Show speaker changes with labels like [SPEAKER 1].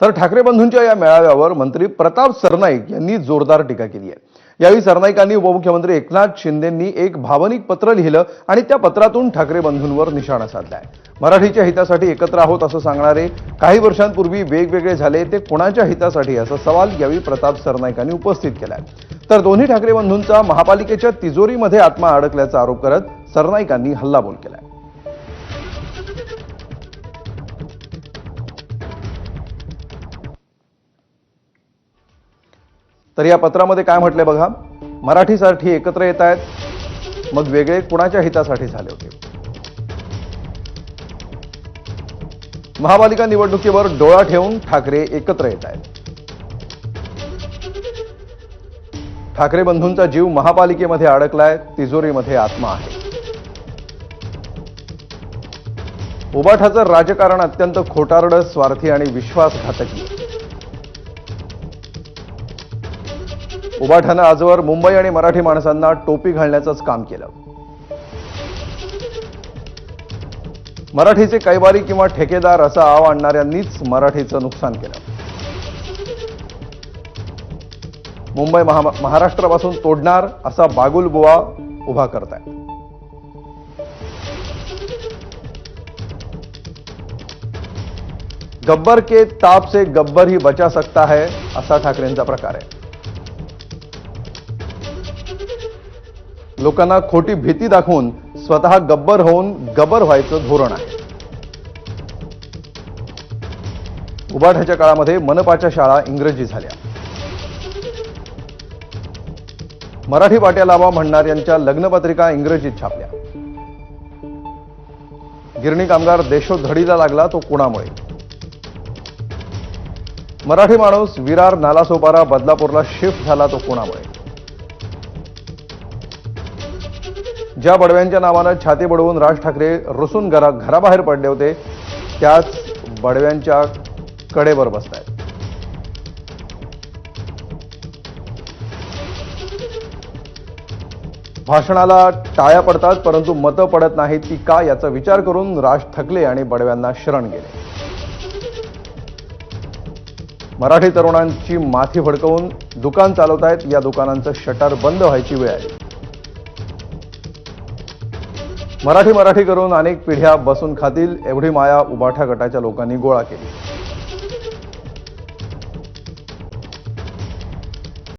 [SPEAKER 1] तर ठाकरे बंधूंच्या या मेळाव्यावर मंत्री प्रताप सरनाईक यांनी जोरदार टीका केली आहे. यावेळी सरनाईकांनी उपमुख्यमंत्री एकनाथ शिंदेंनी एक भावनिक पत्र लिहिलं आणि त्या पत्रातून ठाकरे बंधूंवर निशाणा साधलाय. मराठीच्या हितासाठी एकत्र आहोत असं सांगणारे काही वर्षांपूर्वी वेगवेगळे झाले ते कोणाच्या हितासाठी असा सवाल यावेळी प्रताप सरनाईकांनी उपस्थित केलाय. तर दोन्ही ठाकरे बंधूंचा महापालिकेच्या तिजोरीमध्ये आत्मा अडकल्याचा आरोप करत सरनाईकांनी हल्लाबोल केलाय. तर या पत्रामध्ये काय म्हटलंय बघा मराठीसाठी एकत्र येत आहेत मग वेगळे कुणाच्या हितासाठी झाले होते? महापालिका निवडणुकीवर डोळा ठेवून ठाकरे एकत्र येत आहेत. ठाकरे बंधूंचा जीव महापालिकेमध्ये अडकलाय तिजोरीमध्ये आत्मा आहे. उबाठाचं राजकारण अत्यंत खोटारडं स्वार्थी आणि विश्वासघातकी उबाठानं आजवर मुंबई आणि मराठी माणसांना टोपी घालण्याचंच काम केलं. मराठीचे कैवारी किंवा ठेकेदार असा आव आणणाऱ्यांनीच मराठीचं नुकसान केलं. मुंबई महा महाराष्ट्रापासून तोडणार असा बागुलबुवा उभा करताय गब्बर के ताप से गब्बर ही बचा सकता है असा ठाकरेंचा प्रकार आहे. लोकांना खोटी भीती दाखवून स्वतः गब्बर होऊन गब्बर व्हायचं धोरण आहे. उबाठाच्या काळामध्ये मनपाच्या शाळा इंग्रजी झाल्या. मराठी पाट्या लावा म्हणणाऱ्यांच्या लग्नपत्रिका इंग्रजीत छापल्या. गिरणी कामगार देशोधडीला लागला तो कुणामुळे? मराठी माणूस विरार नालासोपारा बदलापूरला शिफ्ट झाला तो कोणामुळे? ज्या बडव्यांच्या नावानं छाती बडवून राज ठाकरे रुसून घरा घराबाहेर पडले होते त्याच बडव्यांच्या कडेवर बसतायत. भाषणाला टाळ्या पडतात परंतु मतं पडत नाहीत ती का याचा विचार करून राज थकले आणि बडव्यांना शरण गेले. मराठी तरुणांची माथी फडकवून दुकान चालवतायत या दुकानांचं शटर बंद व्हायची वेळ आली. मराठी मराठी करून अनेक पिढ्या बसून खातील एवढी माया उबाठा गटाच्या लोकांनी गोळा केली.